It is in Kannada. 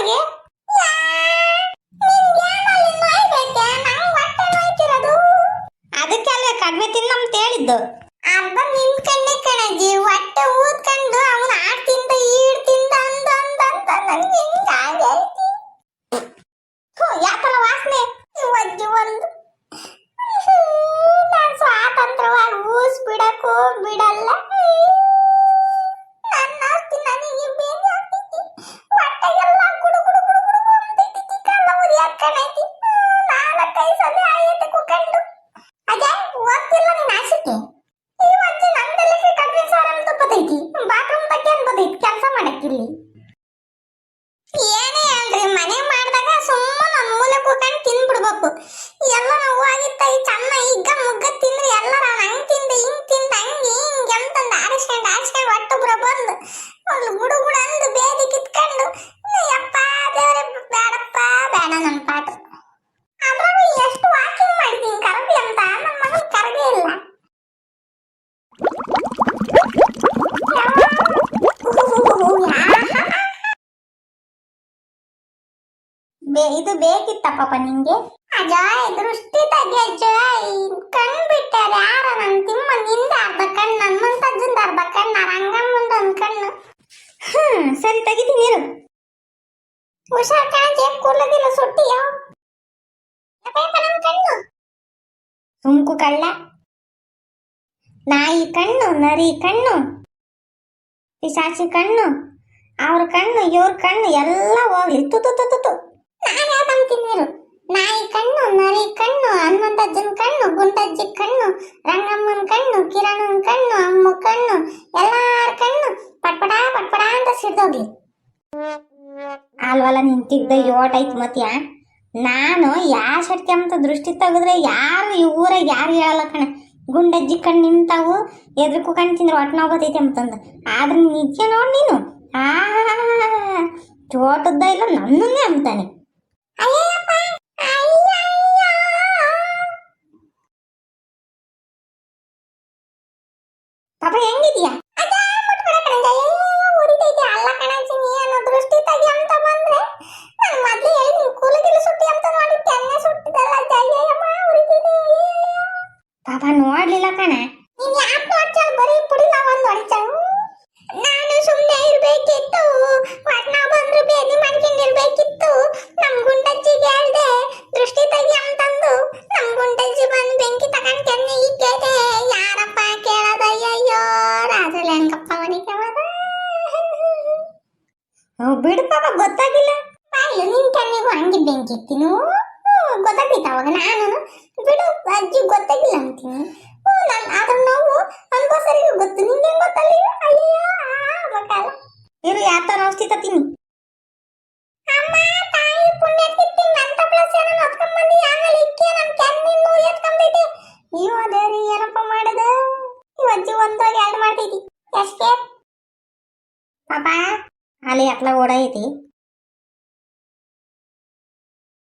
ಹೇಗೆ ಅದಕ್ಕಲ್ಲ ಕಡಿಮೆ ತಿನ್ನಂತ ಹೇಳಿದ್ದು. ಅಬ್ಬ ನಿನ್ ಕಣ್ಣೆ ಕಣಜಿ ಹೊಟ್ಟೆ ಊದ್ಕೊಂಡು ಅವನು ಆಡ್ತೀನಿ பாப்போம் ಇದು ಬೇಕಿತ್ತಪ್ಪ ನಿಂಗೆ? ಅಜಾಯ್ ದೃಷ್ಟಿ ತಗೆ ಅಜಾಯ್. ಕಣ್ ಬಿಟ್ಟಾರ ಯಾರ ನನ್ ತಿಮ್ಮ? ನಿಂದ ಅರ್ಧ ಕಣ್ಣು ನನ್ಮಂತ ಅಜ್ಜಂದ ಅರ್ಧ ಕಣ್ಣು ರಂಗಮ್ಮಂದ ಒಂದ್ ಕಣ್ಣು. ಹ್ಮ್ ಸರಿ ತೆಗಿತೀನಿ ಇರು. ಹುಷಾರ್ ಕಾಣಜೆ ಕೂರ್ಲದಿಲ್ಲ ಸುಟ್ಟಿಯ? ಕಣ್ಣು? ಸುಮ್ಕು ಕಳ್ಳ. ನಾಯಿ ಕಣ್ಣು ನರಿ ಕಣ್ಣು ಪಿಶಾಚಿ ಕಣ್ಣು ಅವ್ರ ಕಣ್ಣು ಇವ್ರ ಕಣ್ಣು ಎಲ್ಲ ಹೋಗ್ಲಿ. ತುತು ತುತು ತು ತು ತು. ನಾನು ಯಾಕಂತೀನಿ ನಾಯಿ ಕಣ್ಣು, ನರಿ ಕಣ್ಣು, ಹನುಮಂತಜ್ಜನ ಕಣ್ಣು ಗುಂಡಜ್ಜಿ ಕಣ್ಣು, ರಂಗಮ್ಮನ ಕಣ್ಣು, ಕಿರಣನ ಕಣ್ಣು, ಅಮ್ಮ ಕಣ್ಣು, ಎಲ್ಲಾರ ಕಣ್ಣು. ಪಟ್ಪಡ ಪಟ್ಪಡ ಅಂತ ಸಿಡ್ದೋಗ್ಲಿ. ಅಲ್ವಲ್ಲ ನಿಂತಿದ್ದ ಯೋಟ್ ಐತ್ ಮತ್ಯ ನಾನು ಯಾ ಶಟ್ಕೆ ಅಂತ ದೃಷ್ಟಿ ತೆಗೆದ್ರೆ ಯಾರು ಈ ಊರಾಗ ಯಾರು ಹೇಳಲ್ಲ ಕಣ. ಗುಂಡಜ್ಜಿ ಕಣ್ಣು ನಿಂತಾವು ಎದ್ರಕ್ಕೂ ಕಣ್ಣು ತಿಂದ್ರೆ ಹೊಟ್ಟೆ ನೋವು ಬರ್ತೈತೆ ಅಂತಂದು. ಆದ್ರೆ ನಿಜ ನೋಡಿ ನೀನು. ಆ ಚೋಟದ್ದ ಇಲ್ಲ ನನ್ನನ್ನೇ ಅಂತಾನೆ. ಉರಿತೈತೆ, ಅಯ್ಯಯ್ಯೋ. ಪಾಪ ನೋಡ್ಲಿಲ್ಲ ಕಣ. ನೀನ್ ಯಾಕೆ ನೋಡ್ತಾಳ ಬರೀ ಬಿಡು ಪಾಪ ಗೊತ್ತಾಗಿಲ್ಲ. ನಿನ್ ಕಣ್ಣಿಗೂ ಹಂಗೆ ಬೆಂಕಿ ಇರ್ತೀನಿ ಗೊತ್ತಾಗ್ತಿತ್ತು ಅವಾಗ ನಾನು ಬಿಡು ಅಜ್ಜಿ ಗೊತ್ತಾಗಿಲ್ಲ ಅಂತೀನಿ. ನಾನು ಅದ್ರ ನೋವು ಅನ್ಕೋಸರಿಗೆ ಗೊತ್ತು. ನಿಂಗೆ ಗೊತ್ತಲ್ಲ ಅಯ್ಯೋ ಇರು ಯಾತ ಔಷಧಿ ತತ್ತೀನಿ? ಅಮ್ಮ ತಾಯಿ ಪುಣ್ಯ ತಿತ್ತಿ ಏನೋ ಹೊತ್ಕೊಂಡ್ ಬಂದಿ. ಆಮೇಲೆ ಇಕ್ಕೆ ನನ್ನ ಎತ್ಕೊಂಡೈತಿ ನೀವು ಅದೇರಿ ಏನಪ್ಪ ಮಾಡದ? ಈ ಅಜ್ಜಿ ಒಂದಾಗ ಎರಡು ಮಾಡ್ತೈತಿ. ಎಷ್ಟೇ? ಪಾಪ. आले आपला ओढा येते.